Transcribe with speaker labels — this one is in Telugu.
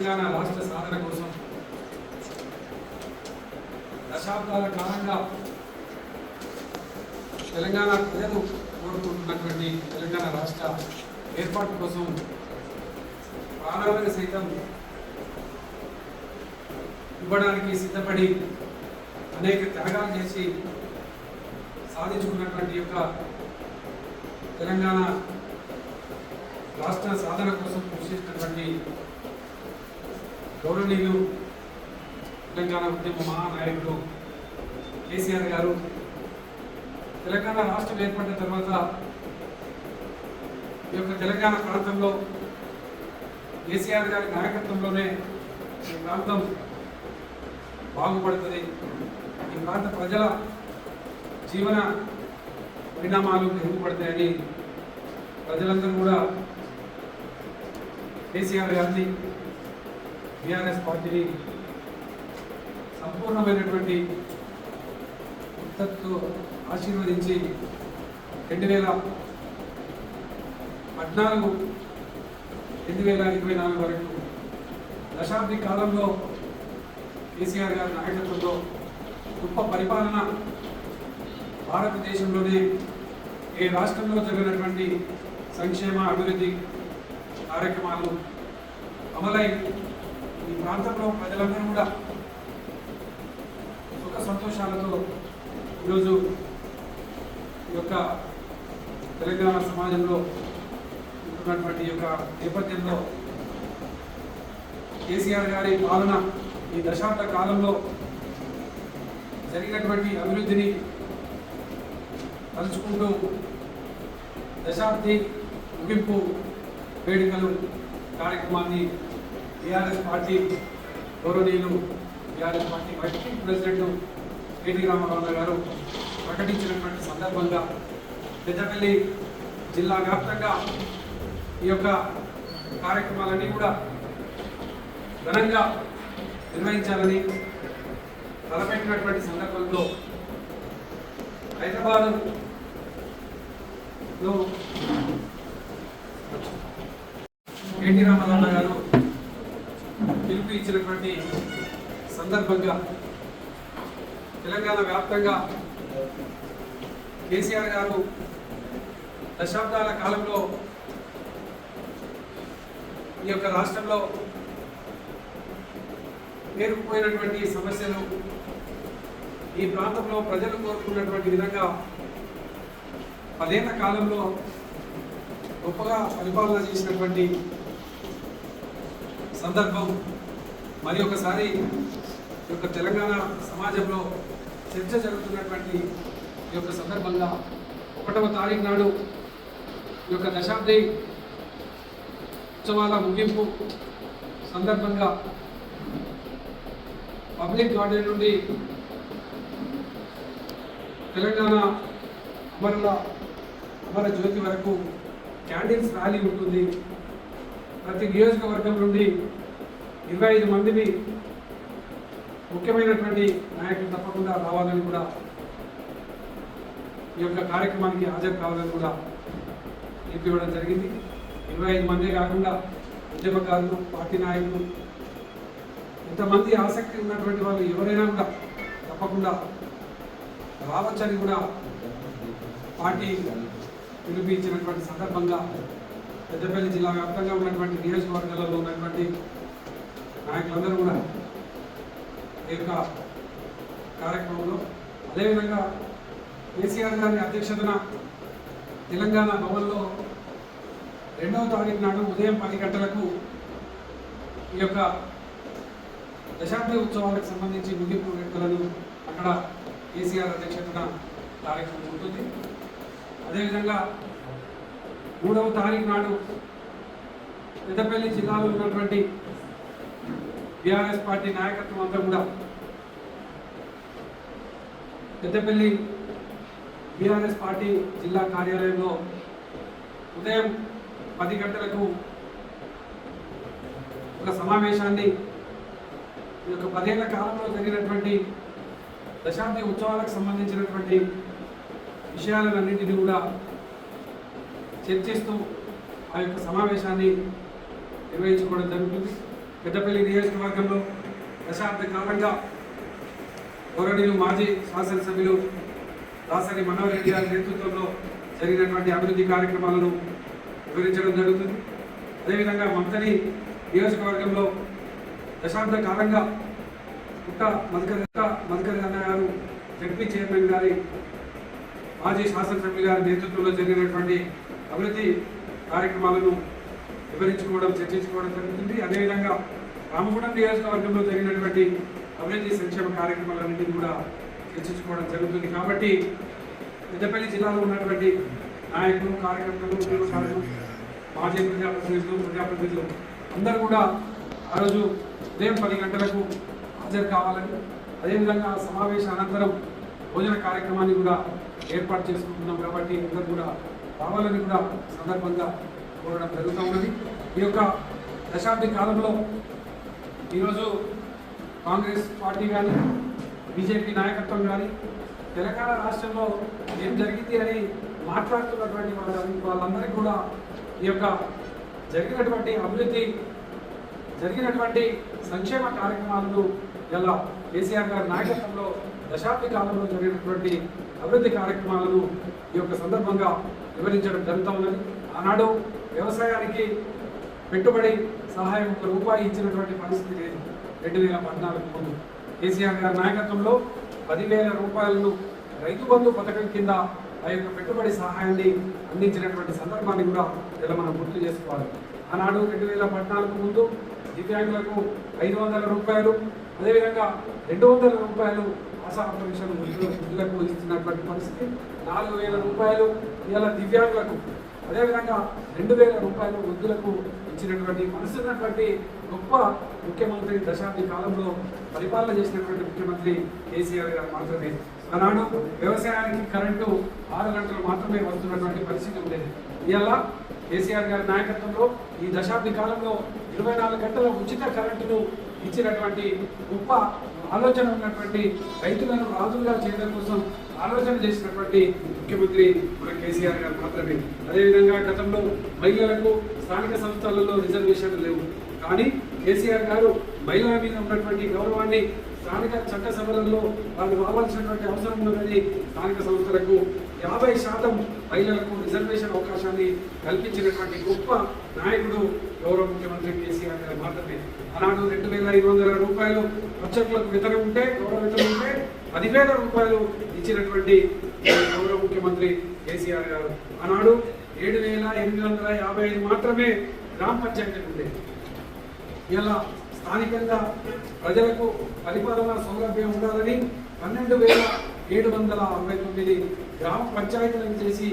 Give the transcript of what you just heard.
Speaker 1: తెలంగాణ రాష్ట్ర సాధన కోసం దశాబ్దాల కాలంగా తెలంగాణ ప్రజలు కోరుకుంటున్నటువంటి తెలంగాణ రాష్ట్ర ఏర్పాటు కోసం ప్రాణాలను సైతం ఇవ్వడానికి సిద్ధపడి అనేక త్యాగాలు చేసి సాధించుకున్నటువంటి యొక్క తెలంగాణ రాష్ట్ర సాధన కోసం కృషి చేసినటువంటి గౌరవనీయులు తెలంగాణ ఉద్యమ మహానాయకుడు కేసీఆర్ గారు తెలంగాణ రాష్ట్రం ఏర్పడిన తర్వాత ఈ యొక్క తెలంగాణ ప్రాంతంలో కేసీఆర్ గారి నాయకత్వంలోనే ఈ ప్రాంతం బాగుపడుతుంది. ఈ ప్రాంత ప్రజల జీవన పరిణామాలు మెరుగుపడతాయని ప్రజలందరూ కూడా కేసీఆర్ గారిని బీఆర్ఎస్ పార్టీని సంపూర్ణమైనటువంటి ఉత్తత్తు ఆశీర్వదించి రెండు వేల పద్నాలుగు రెండు వేల ఇరవై నాలుగు వరకు దశాబ్ది కాలంలో కేసీఆర్ గారి నాయకత్వంలో గొప్ప పరిపాలన భారతదేశంలోనే ఏ రాష్ట్రంలో జరిగినటువంటి సంక్షేమ అభివృద్ధి కార్యక్రమాలు అమలై ప్రాంతంలో ప్రజలందరూ కూడా సుఖ సంతోషాలతో ఈరోజు ఈ యొక్క తెలంగాణ సమాజంలో ఉంటున్నటువంటి యొక్క నేపథ్యంలో కేసీఆర్ గారి పాలన ఈ దశాబ్ద కాలంలో జరిగినటువంటి అభివృద్ధిని తలుచుకుంటూ దశాబ్ది ముగింపు వేడుకలు కార్యక్రమాన్ని టీఆర్ఎస్ పార్టీ గౌరవనీయులు TRS party YCP president KT Ramarao గారు ప్రకటించినటువంటి సందర్భంగా పెద్దపల్లి జిల్లా వ్యాప్తంగా ఈ యొక్క కార్యక్రమాలన్నీ కూడా ఘనంగా నిర్వహించాలని తలపెట్టినటువంటి సందర్భంలో హైదరాబాద్లో ఎన్టీ రామారావు గారు పిలుపు ఇచ్చినటువంటి సందర్భంగా తెలంగాణ వ్యాప్తంగా కేసీఆర్ గారు దశాబ్దాల కాలంలో ఈ యొక్క రాష్ట్రంలో పేరుకుపోయినటువంటి సమస్యలు ఈ ప్రాంతంలో ప్రజలు కోరుకున్నటువంటి విధంగా పదేళ్ళ కాలంలో గొప్పగా పరిపాలన చేసినటువంటి సందర్భం మరి ఒకసారి ఈ యొక్క తెలంగాణ సమాజంలో చర్చ జరుగుతున్నటువంటి ఈ యొక్క సందర్భంగా ఒకటవ తారీఖు నాడు ఈ యొక్క దశాబ్ది ఉత్సవాల ముగింపు సందర్భంగా పబ్లిక్ గార్డెన్ నుండి తెలంగాణ అమరుల అమర జ్యోతి వరకు క్యాండిల్స్ ర్యాలీ ఉంటుంది. ప్రతి నియోజకవర్గం నుండి ఇరవై ఐదు మందిని ముఖ్యమైనటువంటి నాయకులు తప్పకుండా రావాలని కూడా ఈ యొక్క కార్యక్రమానికి హాజరు కావాలని కూడా ఇవ్వడం జరిగింది. ఇరవై ఐదు మందే కాకుండా ఉద్యమకారులు పార్టీ నాయకులు ఇంతమంది ఆసక్తి ఉన్నటువంటి వాళ్ళు ఎవరైనా కూడా తప్పకుండా రావచ్చని కూడా పార్టీ పిలిపించినటువంటి సందర్భంగా పెద్దపల్లి జిల్లా వ్యాప్తంగా ఉన్నటువంటి నియోజకవర్గాలలో ఉన్నటువంటి నాయకులందరూ కూడా ఈ యొక్క కార్యక్రమంలో అదేవిధంగా కేసీఆర్ గారి అధ్యక్షతన తెలంగాణ భవన్లో రెండవ తారీఖు నాడు ఉదయం పది గంటలకు ఈ యొక్క దశాబ్ది ఉత్సవాలకు సంబంధించి ముగింపు వేడుకలను అక్కడ కేసీఆర్ అధ్యక్షతన కార్యక్రమం ఉంటుంది అదేవిధంగా మూడవ తారీఖు నాడు పెద్దపల్లి జిల్లాలో ఉన్నటువంటి బీఆర్ఎస్ పార్టీ నాయకత్వం అంతా కూడా. పెద్దపల్లి బీఆర్ఎస్ పార్టీ జిల్లా కార్యాలయంలో ఉదయం పది గంటలకు ఒక సమావేశాన్ని ఈ యొక్క పదేళ్ళ కాలంలో జరిగినటువంటి దశాబ్ది ఉత్సవాలకు సంబంధించినటువంటి విషయాలన్నింటినీ కూడా చర్చిస్తూ ఆ యొక్క సమావేశాన్ని నిర్వహించుకోవడం జరుగుతుంది. పెద్దపల్లి నియోజకవర్గంలో దశాబ్ద కాలంగా గౌరవనీయులు మాజీ శాసనసభ్యులు దాసరి మనోహర్ రెడ్డి గారి నేతృత్వంలో జరిగినటువంటి అభివృద్ధి కార్యక్రమాలను వివరించడం జరుగుతుంది. అదేవిధంగా మంతని నియోజకవర్గంలో దశాబ్ద కాలంగా పుట్ట మధుకర్ పుట్ట మధుకర్ అన్న గారు జడ్పీ చైర్మన్ గారి మాజీ శాసనసభ్యులు గారి నేతృత్వంలో జరిగినటువంటి అభివృద్ధి కార్యక్రమాలను వివరించుకోవడం చర్చించుకోవడం జరుగుతుంది. అదేవిధంగా రామగూడెం నియోజకవర్గంలో జరిగినటువంటి అభివృద్ధి సంక్షేమ కార్యక్రమాలన్నింటినీ కూడా చర్చించుకోవడం జరుగుతుంది. కాబట్టి పెద్దపల్లి జిల్లాలో ఉన్నటువంటి నాయకులు కార్యకర్తలు ఉద్యోగశాలను మాజీ ప్రజాప్రతినిధులు ప్రజాప్రతినిధులు అందరూ కూడా ఆ రోజు ఉదయం పది గంటలకు హాజరు కావాలని అదేవిధంగా సమావేశ అనంతరం భోజన కార్యక్రమాన్ని కూడా ఏర్పాటు చేసుకుంటున్నాం. కాబట్టి అందరూ కూడా రావాలని కూడా సందర్భంగా కోరడం జరుగుతూ ఉన్నది. ఈ యొక్క దశాబ్ది కాలంలో ఈరోజు కాంగ్రెస్ పార్టీ కానీ బీజేపీ నాయకత్వం కానీ తెలంగాణ రాష్ట్రంలో ఏం జరిగింది అని మాట్లాడుతున్నటువంటి వాళ్ళ వాళ్ళందరికీ కూడా ఈ యొక్క జరిగినటువంటి అభివృద్ధి జరిగినటువంటి సంక్షేమ కార్యక్రమాలను ఇలా కేసీఆర్ గారి నాయకత్వంలో దశాబ్ది కాలంలో జరిగినటువంటి అభివృద్ధి కార్యక్రమాలను ఈ యొక్క సందర్భంగా వివరించడం జరుగుతూ ఉన్నది. ఆనాడు వ్యవసాయానికి పెట్టుబడి సహాయం ఒక రూపాయి ఇచ్చినటువంటి పరిస్థితి లేదు. రెండు వేల పద్నాలుగు ముందు. కేసీఆర్ గారి నాయకత్వంలో పదివేల రూపాయలను రైతు బంధు పథకం కింద ఆ యొక్క పెట్టుబడి సహాయాన్ని అందించినటువంటి సందర్భాన్ని కూడా ఇలా మనం గుర్తు చేసుకోవాలి. ఆనాడు రెండు వేల పద్నాలుగు ముందు దివ్యాంగులకు ఐదు వందల రూపాయలు అదేవిధంగా రెండు వందల రూపాయలు ఆశా పెన్షన్ వృద్ధులకు ఇస్తున్నటువంటి పరిస్థితి. నాలుగు వేల రూపాయలు ఇలా దివ్యాంగులకు అదేవిధంగా రెండు వేల రూపాయలు వృద్ధులకు ఇచ్చినటువంటి మనసున్నటువంటి గొప్ప ముఖ్యమంత్రి దశాబ్ది కాలంలో పరిపాలన చేసినటువంటి ముఖ్యమంత్రి కేసీఆర్ గారు మాత్రమే. ఆనాడు వ్యవసాయానికి కరెంటు ఆరు గంటలు మాత్రమే వస్తున్నటువంటి పరిస్థితి ఉండేది ఇలా కేసీఆర్ గారి నాయకత్వంలో ఈ దశాబ్ది కాలంలో ఇరవై నాలుగు గంటల ఉచిత కరెంటును ఇచ్చినటువంటి గొప్ప ఆలోచన ఉన్నటువంటి రైతులను రాజులుగా చేయడం కోసం ఆలోచన చేసినటువంటి ముఖ్యమంత్రి మన కేసీఆర్ గారు మాత్రమే. అదేవిధంగా గతంలో మహిళలకు స్థానిక సంస్థలలో రిజర్వేషన్లు లేవు. కానీ కేసీఆర్ గారు మహిళల మీద ఉన్నటువంటి గౌరవాన్ని స్థానిక చట్టసభలలో వాళ్ళు రావాల్సినటువంటి అవసరం ఉన్నదని స్థానిక సంస్థలకు యాభై శాతం మహిళలకు రిజర్వేషన్ అవకాశాన్ని కల్పించినటువంటి గొప్ప నాయకుడు గౌరవ ముఖ్యమంత్రి కేసీఆర్ గారు మాత్రమే. ఆనాడు రెండు వేల ఐదు వందల రూపాయలు వచ్చట్లకు వితరణ ఉంటే గౌరవ వితరణ ఉంటే పదివేల రూపాయలు ఇచ్చినటువంటి గౌరవ ముఖ్యమంత్రి కేసీఆర్ గారు. ఆనాడు ఏడు వేల ఎనిమిది వందల యాభై ఐదు మాత్రమే గ్రామ పంచాయతీలు ఉండేవి ఇలా స్థానికంగా ప్రజలకు పరిపాలన సౌలభ్యం ఉండాలని పన్నెండు వేల ఏడు వందల అరవై తొమ్మిది గ్రామ పంచాయతీలను చేసి